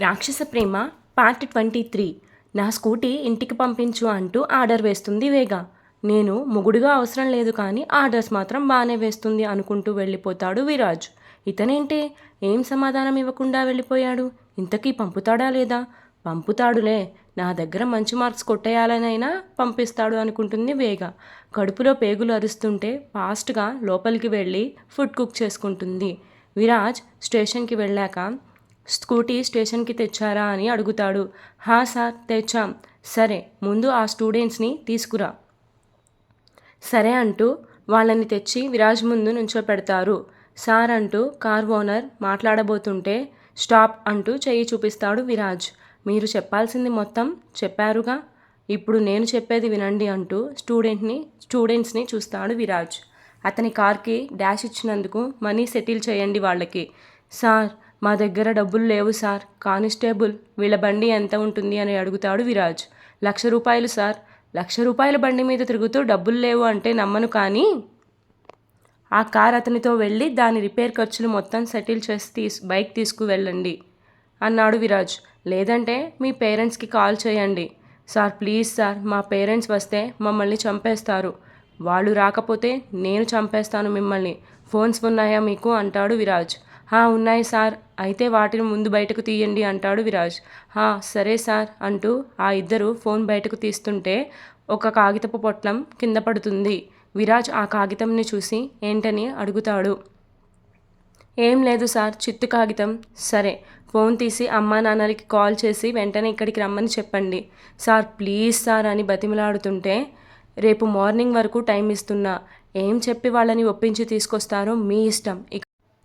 Rakshasa Prema part twenty three నా scooty ఇంటికి పంపించు అంటూ ఆర్డర్ వేస్తుంది వేగ. నేను ముగుడుగా అవసరం లేదు కానీ ఆర్డర్స్ మాత్రం బాగానే వేస్తుంది అనుకుంటూ వెళ్ళిపోతాడు విరాజ్. ఇతనేంటి? ఏం సమాధానం ఇవ్వకుండా వెళ్ళిపోయాడు? ఇంతకీ పంపుతాడా లేదా? పంపుతాడులే. నా దగ్గర మంచి మార్క్స్ కొట్టేయాలనైనా పంపిస్తాడు అనుకుంటుంది వేగ. కడుపులో పేగులు అరుస్తుంటే ఫాస్ట్గా లోపలికి వెళ్ళి ఫుడ్ కుక్ చేసుకుంటుంది. విరాజ్ స్టేషన్కి వెళ్ళాక స్కూటీ స్టేషన్కి తెచ్చారా అని అడుగుతాడు. హా సార్ తెచ్చాం. సరే ముందు ఆ స్టూడెంట్స్ని తీసుకురా. సరే అంటూ వాళ్ళని తెచ్చి విరాజ్ ముందు నుంచోపెడతారు. సార్ అంటూ కార్ ఓనర్ మాట్లాడబోతుంటే స్టాప్ అంటూ చెయ్యి చూపిస్తాడు విరాజ్. మీరు చెప్పాల్సింది మొత్తం చెప్పారుగా? ఇప్పుడు నేను చెప్పేది వినండి అంటూ స్టూడెంట్ని స్టూడెంట్స్ని చూస్తాడు విరాజ్. అతని కార్కి డాష్ ఇచ్చినందుకు మనీ సెటిల్ చేయండి వాళ్ళకి. సార్ మా దగ్గర డబ్బులు లేవు సార్. కానిస్టేబుల్ వీళ్ళ బండి ఎంత ఉంటుంది అని అడుగుతాడు విరాజ్. లక్ష రూపాయలు సార్. లక్ష రూపాయల బండి మీద తిరుగుతూ డబ్బులు లేవు అంటే నమ్మను కానీ ఆ కార్ అతనితో వెళ్ళి దాని రిపేర్ ఖర్చులు మొత్తం సెటిల్ చేసి తీసు బైక్ తీసుకువెళ్ళండి అన్నాడు విరాజ్. లేదంటే మీ పేరెంట్స్కి కాల్ చేయండి. సార్ ప్లీజ్ సార్ మా పేరెంట్స్ వస్తే మమ్మల్ని చంపేస్తారు. వాళ్ళు రాకపోతే నేను చంపేస్తాను మిమ్మల్ని. ఫోన్స్ ఉన్నాయా మీకు? అంటాడు విరాజ్. ఉన్నాయి సార్. అయితే వాటిని ముందు బయటకు తీయండి అంటాడు విరాజ్. హా సరే సార్ అంటూ ఆ ఇద్దరు ఫోన్ బయటకు తీస్తుంటే ఒక కాగితపు పొట్లం కింద పడుతుంది. విరాజ్ ఆ కాగితంని చూసి ఏంటని అడుగుతాడు. ఏం లేదు సార్ చిత్తు కాగితం. సరే ఫోన్ తీసి అమ్మా నాన్నలకి కాల్ చేసి వెంటనే ఇక్కడికి రమ్మని చెప్పండి. సార్ ప్లీజ్ సార్ అని బతిమలాడుతుంటే రేపు మార్నింగ్ వరకు టైం ఇస్తున్నా. ఏం చెప్పి వాళ్ళని ఒప్పించి తీసుకొస్తారో మీ ఇష్టం.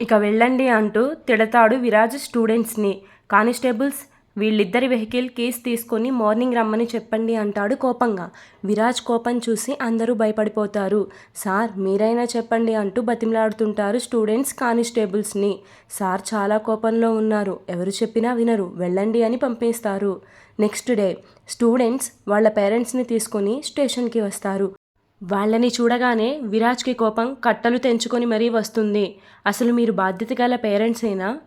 ఇక వెళ్ళండి అంటూ తిడతాడు విరాజ్ స్టూడెంట్స్ని. కానిస్టేబుల్స్ వీళ్ళిద్దరి వెహికల్ కీస్ తీసుకొని మార్నింగ్ రమ్మని చెప్పండి అంటాడు కోపంగా. విరాజ్ కోపం చూసి అందరూ భయపడిపోతారు. సార్ మీరైనా చెప్పండి అంటూ బతిమలాడుతుంటారు స్టూడెంట్స్ కానిస్టేబుల్స్ని. సార్ చాలా కోపంలో ఉన్నారు. ఎవరు చెప్పినా వినరు. వెళ్ళండి అని పంపిస్తారు. నెక్స్ట్ డే స్టూడెంట్స్ వాళ్ళ పేరెంట్స్ని తీసుకొని స్టేషన్కి వస్తారు. వాళ్ళని చూడగానే విరాజ్కి కోపం కట్టలు తెంచుకొని మరీ వస్తుంది. అసలు మీరు బాధ్యత గల పేరెంట్సేనా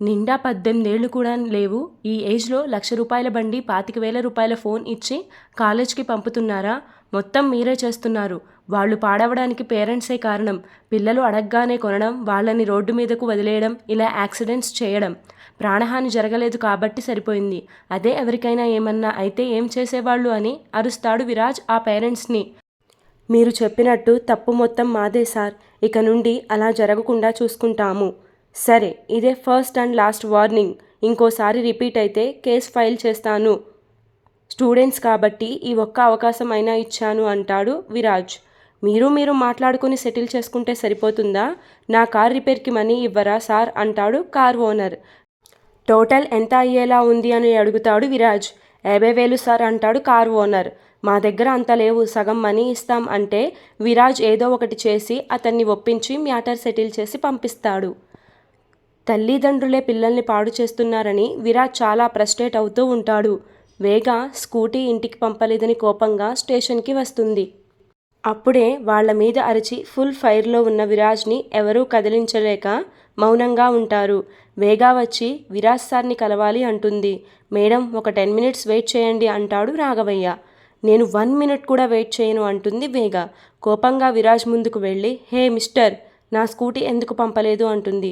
నిండా పద్దెనిమిదేళ్ళు కూడా లేవు. ఈ ఏజ్లో లక్ష రూపాయల బండి పాతిక వేల రూపాయల ఫోన్ ఇచ్చి కాలేజ్కి పంపుతున్నారా? మొత్తం మీరే చేస్తున్నారు. వాళ్ళు పాడవడానికి పేరెంట్సే కారణం. పిల్లలు అడగగానే కొనడం వాళ్ళని రోడ్డు మీదకు వదిలేయడం ఇలా యాక్సిడెంట్స్ చేయడం. ప్రాణహాని జరగలేదు కాబట్టి సరిపోయింది. అదే ఎవరికైనా ఏమన్నా అయితే ఏం చేసేవాళ్ళు అని అరుస్తాడు విరాజ్ ఆ పేరెంట్స్ని. మీరు చెప్పినట్టు తప్పు మొత్తం మాదే సార్. ఇక నుండి అలా జరగకుండా చూసుకుంటాము. సరే ఇదే ఫస్ట్ అండ్ లాస్ట్ వార్నింగ్. ఇంకోసారి రిపీట్ అయితే కేస్ ఫైల్ చేస్తాను. స్టూడెంట్స్ కాబట్టి ఈ ఒక్క అవకాశం అయినా ఇచ్చాను అంటాడు విరాజ్. మీరు మీరు మాట్లాడుకుని సెటిల్ చేసుకుంటే సరిపోతుందా? నా కార్ రిపేర్కి మనీ ఇవ్వరా సార్? అంటాడు కార్ ఓనర్. టోటల్ ఎంత అయ్యేలా ఉంది అని అడుగుతాడు విరాజ్. యాభై వేలు సార్ అంటాడు కార్ ఓనర్. మా దగ్గర అంత లేవు సగం మనీ ఇస్తాం అంటే విరాజ్ ఏదో ఒకటి చేసి అతన్ని ఒప్పించి మ్యాటర్ సెటిల్ చేసి పంపిస్తాడు. తల్లిదండ్రులే పిల్లల్ని పాడు చేస్తున్నారని విరాజ్ చాలా ఫ్రస్ట్రేట్ అవుతూ ఉంటాడు. వేగ స్కూటీ ఇంటికి పంపలేదని కోపంగా స్టేషన్కి వస్తుంది. అప్పుడే వాళ్ళ మీద అరిచి ఫుల్ ఫైర్లో ఉన్న విరాజ్ని ఎవరూ కదిలించలేక మౌనంగా ఉంటారు. వేగా వచ్చి విరాజ్ సార్ని కలవాలి అంటుంది. మేడం ఒక టెన్ మినిట్స్ వెయిట్ చేయండి అంటాడు రాఘవయ్య. నేను వన్ మినిట్ కూడా వెయిట్ చేయను అంటుంది వేగ. కోపంగా విరాజ్ ముందుకు వెళ్ళి హే మిస్టర్ నా స్కూటీ ఎందుకు పంపలేదు అంటుంది.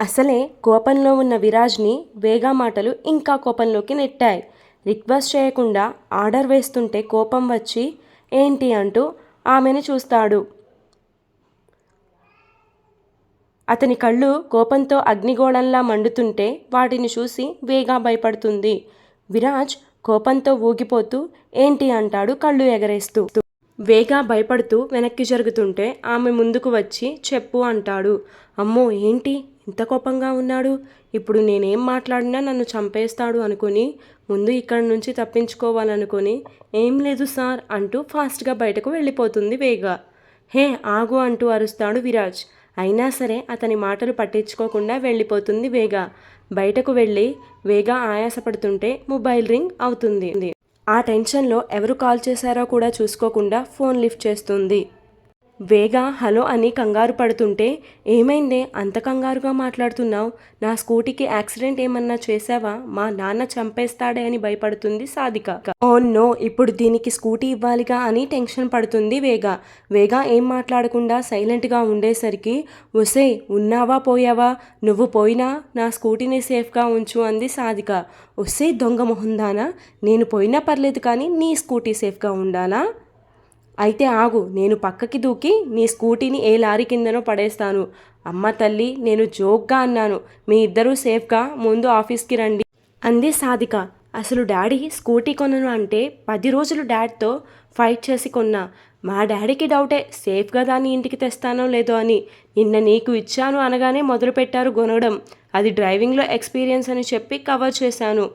అసలే కోపంలో ఉన్న విరాజ్ని వేగా మాటలు ఇంకా కోపంలోకి నెట్టాయి. రిక్వెస్ట్ చేయకుండా ఆర్డర్ వేస్తుంటే కోపం వచ్చి ఏంటి అంటూ ఆమెను చూస్తాడు. అతని కళ్ళు కోపంతో అగ్నిగోళంలా మండుతుంటే వాటిని చూసి వేగా భయపడుతుంది. విరాజ్ కోపంతో ఊగిపోతూ ఏంటి? అంటాడు కళ్ళు ఎగరేస్తూ. వేగా భయపడుతూ వెనక్కి జరుగుతుంటే ఆమె ముందుకు వచ్చి చెప్పు అంటాడు. అమ్మో ఏంటి? ఇంత కోపంగా ఉన్నాడు? ఇప్పుడు నేనేం మాట్లాడినా నన్ను చంపేస్తాడు అనుకుని ముందు ఇక్కడి నుంచి తప్పించుకోవాలనుకుని ఏం లేదు సార్ అంటూ ఫాస్ట్గా బయటకు వెళ్ళిపోతుంది వేగా. హే ఆగు అంటూ అరుస్తాడు విరాజ్. అయినా సరే అతని మాటలు పట్టించుకోకుండా వెళ్ళిపోతుంది వేగ. బయటకు వెళ్ళి వేగ ఆయాసపడుతుంటే మొబైల్ రింగ్ అవుతుంది. ఆ టెన్షన్లో ఎవరు కాల్ చేశారో కూడా చూసుకోకుండా ఫోన్ లిఫ్ట్ చేస్తుంది. వేగ హలో అని కంగారు పడుతుంటే ఏమైందే? అంత కంగారుగా మాట్లాడుతున్నావు? నా స్కూటీకి యాక్సిడెంట్ ఏమన్నా చేసావా మా నాన్న చంపేస్తాడే అని భయపడుతుంది సాధిక. ఓ నో ఇప్పుడు దీనికి స్కూటీ ఇవ్వాలిగా అని టెన్షన్ పడుతుంది వేగ. వేగ ఏం మాట్లాడకుండా సైలెంట్గా ఉండేసరికి ఒసే ఉన్నావా పోయావా? నువ్వు పోయినా? నా స్కూటీని సేఫ్గా ఉంచు అంది సాధిక. ఒసే దొంగ మొహందానా? నేను పోయినా పర్లేదు కానీ నీ స్కూటీ సేఫ్గా ఉండాలా? అయితే ఆగు నేను పక్కకి దూకి నీ స్కూటీని ఏ లారీ కిందనో పడేస్తాను. అమ్మ తల్లి నేను జోక్గా అన్నాను మీ ఇద్దరూ సేఫ్గా ముందు ఆఫీస్కి రండి. అంది సాధిక. అసలు డాడీ స్కూటీ కొనను అంటే పది రోజులు డాడ్తో ఫైట్ చేసి కొన్నా. మా డాడీకి డౌటే సేఫ్గా దాన్ని ఇంటికి తెస్తానో లేదో అని. నిన్న నీకు ఇచ్చాను అనగానే మొదలుపెట్టారు కొనడం అది డ్రైవింగ్లో ఎక్స్పీరియన్స్ అని చెప్పి కవర్ చేశాను.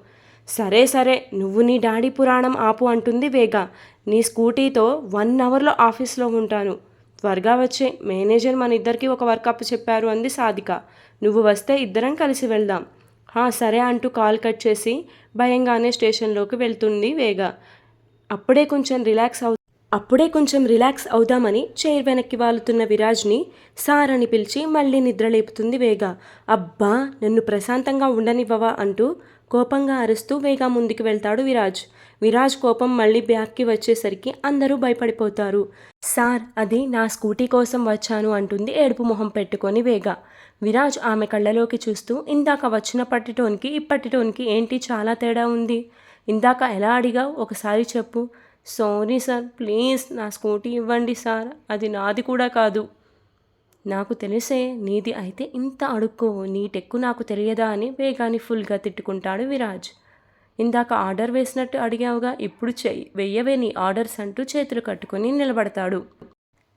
సరే సరే నువ్వు నీ డాడీ పురాణం ఆపు అంటుంది వేగ. నీ స్కూటీతో వన్ అవర్లో ఆఫీస్లో ఉంటాను. త్వరగా వచ్చే మేనేజర్ మన ఇద్దరికి ఒక వర్క్ అప్ చెప్పారు అంది సాధిక. నువ్వు వస్తే ఇద్దరం కలిసి వెళ్దాం. "హా, సరే అంటూ కాల్ కట్ చేసి భయంగానే స్టేషన్లోకి వెళ్తుంది వేగ. అప్పుడే కొంచెం రిలాక్స్ అవు అప్పుడే కొంచెం రిలాక్స్ అవుదామని చైర్ వెనక్కి వాలుతున్న విరాజ్ని సార్ అని పిలిచి మళ్ళీ నిద్రలేపుతుంది వేగ. అబ్బా నన్ను ప్రశాంతంగా ఉండనివ్వవా అంటూ కోపంగా అరుస్తూ వేగా ముందుకు వెళ్తాడు విరాజ్. విరాజ్ కోపం మళ్ళీ బ్యాక్కి వచ్చేసరికి అందరూ భయపడిపోతారు. సార్ అది నా స్కూటీ కోసం వచ్చాను అంటుంది ఏడుపు మొహం పెట్టుకొని వేగ. విరాజ్ ఆమె కళ్ళలోకి చూస్తూ ఇందాక వచ్చినప్పటి టోన్కి ఇప్పటి టోన్కి ఏంటి చాలా తేడా ఉంది. ఇందాక ఎలా అడిగావు? ఒకసారి చెప్పు. సారీ సార్ ప్లీజ్ నా స్కూటీ ఇవ్వండి సార్. అది నాది కూడా కాదు. నాకు తెలిసే నీది అయితే ఇంత అడుక్కో నీ టెక్కు నాకు తెలియదా అని వేగాన్ని ఫుల్గా తిట్టుకుంటాడు విరాజ్. ఇందాక ఆర్డర్ వేసినట్టు అడిగావుగా ఇప్పుడు చెయ్యి. వెయ్యవే నీ ఆర్డర్స్ అంటూ చేతులు కట్టుకొని నిలబడతాడు.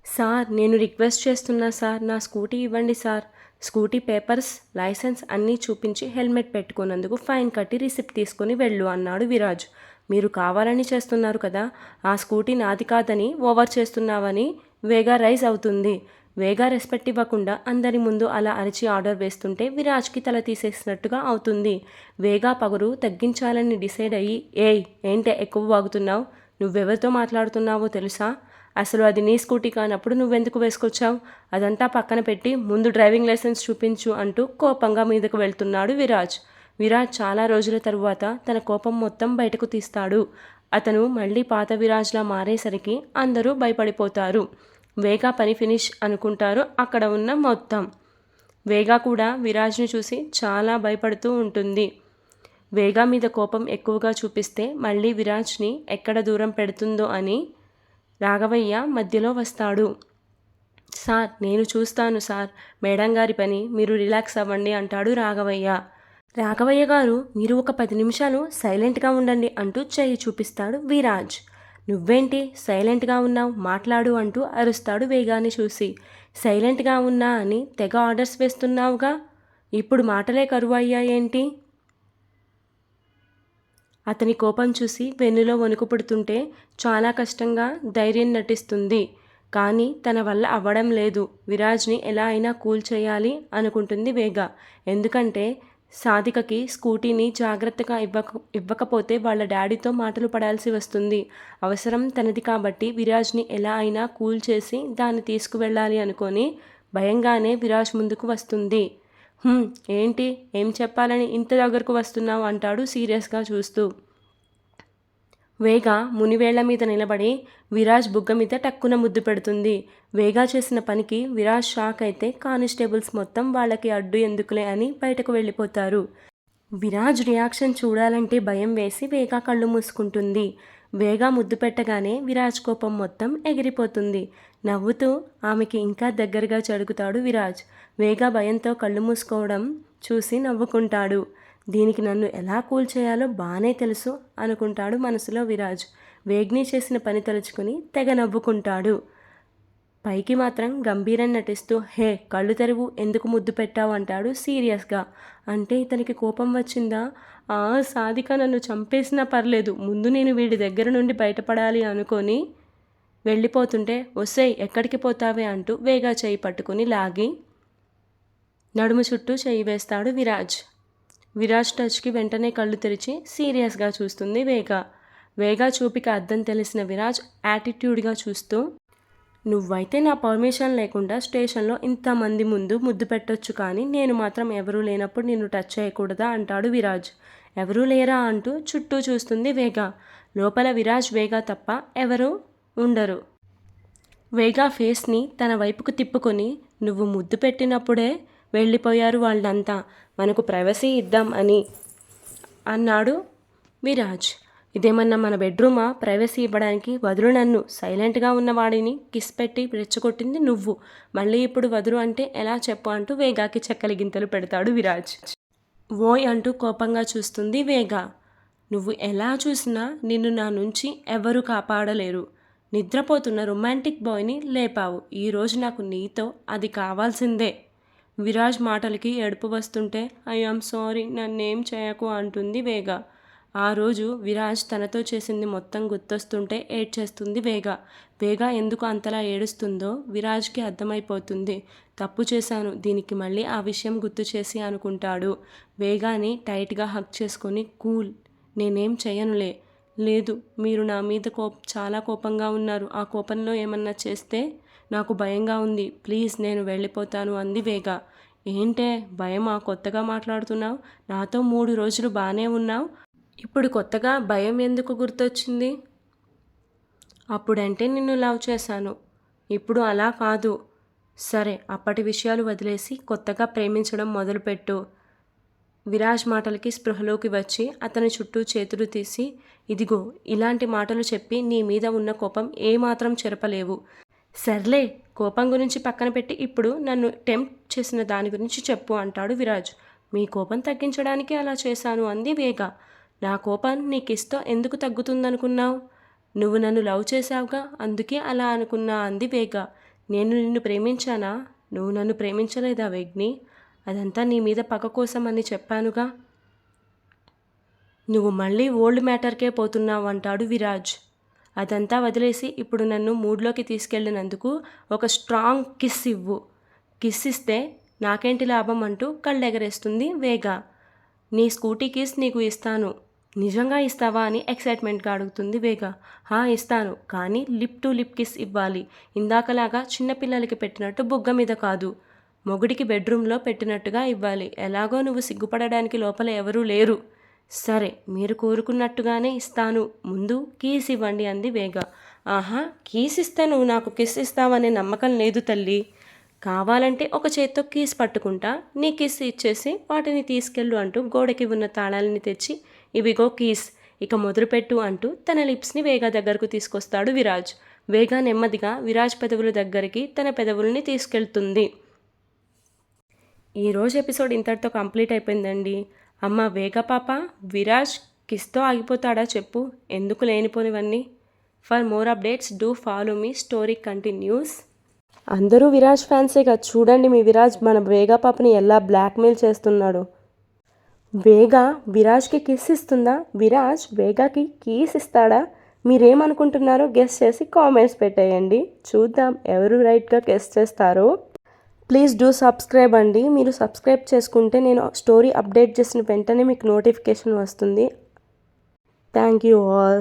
సార్ నేను రిక్వెస్ట్ చేస్తున్నా సార్ నా స్కూటీ ఇవ్వండి సార్. స్కూటీ పేపర్స్ లైసెన్స్ అన్నీ చూపించి హెల్మెట్ పెట్టుకున్నందుకు ఫైన్ కట్టి రిసిప్ట్ తీసుకొని వెళ్ళు అన్నాడు విరాజ్. మీరు కావాలని చేస్తున్నారు కదా ఆ స్కూటీ నాది కాదని ఓవర్ చేస్తున్నావని వేగా రైజ్ అవుతుంది. వేగా రెస్పెక్ట్ ఇవ్వకుండా అందరి ముందు అలా అరిచి ఆర్డర్ వేస్తుంటే విరాజ్కి తల తీసేసినట్టుగా అవుతుంది. వేగా పగురు తగ్గించాలని డిసైడ్ అయ్యి ఏయ్ ఏంటే ఎక్కువ వాగుతున్నావు? నువ్వెవరితో మాట్లాడుతున్నావో తెలుసా? అసలు అది నీ స్కూటీ కానప్పుడు నువ్వెందుకు వేసుకొచ్చావు? అదంతా పక్కన పెట్టి ముందు డ్రైవింగ్ లైసెన్స్ చూపించు అంటూ కోపంగా మీదకు వెళ్తున్నాడు విరాజ్. విరాజ్ చాలా రోజుల తరువాత తన కోపం మొత్తం బయటకు తీస్తాడు. అతను మళ్ళీ పాత విరాజ్లా మారేసరికి అందరూ భయపడిపోతారు. వేగా పని ఫినిష్ అనుకుంటారు అక్కడ ఉన్న మొత్తం. వేగా కూడా విరాజ్ని చూసి చాలా భయపడుతూ ఉంటుంది. వేగా మీద కోపం ఎక్కువగా చూపిస్తే మళ్ళీ విరాజ్ని ఎక్కడ దూరం పెడుతుందో అని రాఘవయ్య మధ్యలో వస్తాడు. సార్ నేను చూస్తాను సార్. మేడం గారి పని. మీరు రిలాక్స్ అవ్వండి అంటాడు రాఘవయ్య. రాఘవయ్య గారు మీరు ఒక పది నిమిషాలు సైలెంట్గా ఉండండి అంటూ చెయ్యి చూపిస్తాడు విరాజ్. నువ్వేంటి సైలెంట్గా ఉన్నావు? మాట్లాడు అంటూ అరుస్తాడు వేగాన్ని చూసి. సైలెంట్గా ఉన్నా అని తెగ ఆర్డర్స్ వేస్తున్నావుగా? ఇప్పుడు మాటలే కరువు అయ్యాయేంటి అతని కోపం చూసి వెన్నులో వణుకు పుడుతుంటే చాలా కష్టంగా ధైర్యం నటిస్తుంది. కానీ తన వల్ల అవ్వడం లేదు. విరాజ్ని ఎలా అయినా కూల్ చేయాలి అనుకుంటుంది వేగ. ఎందుకంటే సాధికకి స్కూటీని జాగ్రత్తగా ఇవ్వక ఇవ్వకపోతే వాళ్ళ డాడీతో మాటలు పడాల్సి వస్తుంది. అవసరం తనది కాబట్టి విరాజ్ని ఎలా అయినా కూల్ చేసి దాన్ని తీసుకువెళ్ళాలి అనుకొని భయంగానే విరాజ్ ముందుకు వస్తుంది. ఏంటి? ఏం చెప్పాలని ఇంత దగ్గరకు వస్తున్నావు? అంటాడు సీరియస్గా చూస్తూ. వేగ మునివేళ్ళ మీద నిలబడి విరాజ్ బుగ్గ మీద టక్కున ముద్దు పెడుతుంది. వేగా చేసిన పనికి విరాజ్ షాక్ అయితే కానిస్టేబుల్స్ మొత్తం వాళ్ళకి అడ్డు ఎందుకులే అని బయటకు వెళ్ళిపోతారు. విరాజ్ రియాక్షన్ చూడాలంటే భయం వేసి వేగా కళ్ళు మూసుకుంటుంది. వేగా ముద్దు పెట్టగానే విరాజ్ కోపం మొత్తం ఎగిరిపోతుంది. నవ్వుతూ ఆమెకి ఇంకా దగ్గరగా చడుగుతాడు విరాజ్. వేగా భయంతో కళ్ళు మూసుకోవడం చూసి నవ్వుకుంటాడు. దీనికి నన్ను ఎలా కూల్ చేయాలో బాగానే తెలుసు అనుకుంటాడు మనసులో విరాజ్. వేగ్ని చేసిన పని తలుచుకుని తెగ నవ్వుకుంటాడు. పైకి మాత్రం గంభీరం నటిస్తూ హే కళ్ళు తెరువు ఎందుకు ముద్దు పెట్టావు? అంటాడు సీరియస్గా. అంటే ఇతనికి కోపం వచ్చిందా? ఆ సాధిక నన్ను చంపేసినా పర్లేదు. ముందు నేను వీడి దగ్గర నుండి బయటపడాలి అనుకొని వెళ్ళిపోతుంటే వస్తే ఎక్కడికి పోతావే? అంటూ వేగా చేయి పట్టుకుని లాగి నడుము చుట్టూ చేయి వేస్తాడు విరాజ్. విరాజ్ టచ్కి వెంటనే కళ్ళు తెరిచి సీరియస్గా చూస్తుంది వేగ. వేగా చూపిక అర్థం తెలిసిన విరాజ్ యాటిట్యూడ్గా చూస్తూ నువ్వైతే నా పర్మిషన్ లేకుండా స్టేషన్లో ఇంతమంది ముందు ముద్దు పెట్టొచ్చు కానీ నేను మాత్రం ఎవరూ లేనప్పుడు నిన్ను టచ్ చేయకూడదా? అంటాడు విరాజ్. ఎవరూ లేరా? అంటూ చుట్టూ చూస్తుంది వేగ. లోపల విరాజ్ వేగ తప్ప ఎవరూ ఉండరు. వేగా ఫేస్ని తన వైపుకు తిప్పుకొని నువ్వు ముద్దు పెట్టినప్పుడే వెళ్ళిపోయారు వాళ్ళంతా. మనకు ప్రైవసీ ఇద్దాం అని అన్నాడు విరాజ్ ఇదేమన్నా మన బెడ్రూమా? ప్రైవసీ ఇవ్వడానికి వదులు నన్ను. సైలెంట్గా ఉన్న వాడిని కిస్ పెట్టి రెచ్చగొట్టింది నువ్వు. మళ్ళీ ఇప్పుడు వదులు అంటే ఎలా చెప్పు అంటూ వేగాకి చెక్కలి గింతలు పెడతాడు విరాజ్. ఓయ్ అంటూ కోపంగా చూస్తుంది వేగా. నువ్వు ఎలా చూసినా నిన్ను నా నుంచి ఎవరు కాపాడలేరు. నిద్రపోతున్న రొమాంటిక్ బాయ్ని లేపావు. ఈరోజు నాకు నీతో అది కావాల్సిందే. విరాజ్ మాటలకి ఏడుపు వస్తుంటే ఐ ఆమ్ సారీ నన్నేం చేయకు అంటుంది వేగ. ఆ రోజు విరాజ్ తనతో చేసింది మొత్తం గుర్తొస్తుంటే ఏడ్చేస్తుంది వేగ. వేగ ఎందుకు అంతలా ఏడుస్తుందో విరాజ్కి అర్థమైపోతుంది. తప్పు చేశాను దీనికి మళ్ళీ ఆ విషయం గుర్తు చేసి అనుకుంటాడు. వేగాని టైట్గా హక్ చేసుకొని కూల్ నేనేం చేయనులే లేదు మీరు నా మీద కోప్ చాలా కోపంగా ఉన్నారు. ఆ కోపంలో ఏమన్నా చేస్తే నాకు భయంగా ఉంది. ప్లీజ్ నేను వెళ్ళిపోతాను అంది వేగా. ఏంటే ఆ కొత్తగా మాట్లాడుతున్నావు? నాతో మూడు రోజులు బాగానే ఉన్నావు. ఇప్పుడు కొత్తగా భయం ఎందుకు గుర్తొచ్చింది? అప్పుడంటే నిన్ను లవ్ చేశాను. ఇప్పుడు అలా కాదు. సరే అప్పటి విషయాలు వదిలేసి కొత్తగా ప్రేమించడం మొదలుపెట్టు. విరాజ్ మాటలకి స్పృహలోకి వచ్చి అతని చుట్టూ చేతులు తీసి ఇదిగో ఇలాంటి మాటలు చెప్పి నీ మీద ఉన్న కోపం ఏమాత్రం చెరపలేవు. సర్లే కోపం గురించి పక్కన పెట్టి ఇప్పుడు నన్ను టెంప్ట్ చేసిన దాని గురించి చెప్పు అంటాడు విరాజ్. మీ కోపం తగ్గించడానికి అలా చేశాను అంది వేగ. నా కోపం నీకిస్తో ఎందుకు తగ్గుతుందనుకున్నావు? నువ్వు నన్ను లవ్ చేశావుగా అందుకే అలా అనుకున్నా అంది వేగ. నేను నిన్ను ప్రేమించానా? నువ్వు నన్ను ప్రేమించలేదా వేగ్ని? అదంతా నీ మీద పగ కోసం అని చెప్పానుగా. నువ్వు మళ్ళీ ఓల్డ్ మ్యాటర్కే పోతున్నావు అంటాడు విరాజ్. అదంతా వదిలేసి ఇప్పుడు నన్ను మూడ్లోకి తీసుకెళ్ళినందుకు ఒక స్ట్రాంగ్ కిస్ ఇవ్వు. కిస్ ఇస్తే నాకేంటి లాభం అంటూ కళ్ళెగరేస్తుంది వేగ. నీ స్కూటీ కిస్ నీకు ఇస్తాను. నిజంగా ఇస్తావా అని ఎక్సైట్మెంట్గా అడుగుతుంది వేగ. హా ఇస్తాను కానీ లిప్ టు లిప్ కిస్ ఇవ్వాలి. ఇందాకలాగా చిన్నపిల్లలకి పెట్టినట్టు బుగ్గ మీద కాదు. మొగుడికి బెడ్రూమ్లో పెట్టినట్టుగా ఇవ్వాలి. ఎలాగో నువ్వు సిగ్గుపడడానికి లోపల ఎవరూ లేరు. సరే మీరు కోరుకున్నట్టుగానే ఇస్తాను. ముందు కీస్ ఇవ్వండి అంది వేగ. ఆహా కీస్ ఇస్తే నువ్వు నాకు కిస్ ఇస్తావనే నమ్మకం లేదు తల్లి. కావాలంటే ఒక చేత్తో కీస్ పట్టుకుంటా. నీ కిస్ ఇచ్చేసి వాటిని తీసుకెళ్ళు అంటూ గోడకి ఉన్న తాళాలని తెచ్చి ఇవిగో కీస్. ఇక మొదలుపెట్టు అంటూ తన లిప్స్ని వేగ దగ్గరకు తీసుకొస్తాడు విరాజ్. వేగ నెమ్మదిగా విరాజ్ పెదవుల దగ్గరికి తన పెదవుల్ని తీసుకెళ్తుంది. ఈరోజు ఎపిసోడ్ ఇంతటితో కంప్లీట్ అయిపోయిందండి. అమ్మ వేగ పాప విరాజ్ కిస్తో ఆగిపోతాడా చెప్పు. ఎందుకు లేనిపోనివన్నీ? For more updates do follow me story continues. అందరూ విరాజ్ ఫ్యాన్సేగా చూడండి మీ విరాజ్ మన వేగా పాపని ఎలా బ్లాక్మెయిల్ చేస్తున్నాడు. వేగ విరాజ్కి కిస్ ఇస్తుందా? విరాజ్ వేగాకి కీస్ ఇస్తాడా? మీరేమనుకుంటున్నారో గెస్ చేసి కామెంట్స్ పెట్టేయండి. చూద్దాం ఎవరు రైట్గా గెస్ చేస్తారో. ప్లీజ్ డూ సబ్స్క్రైబ్ అండి. మీరు సబ్స్క్రైబ్ చేసుకుంటే నేను స్టోరీ అప్డేట్ చేసిన వెంటనే మీకు నోటిఫికేషన్ వస్తుంది. Thank you all.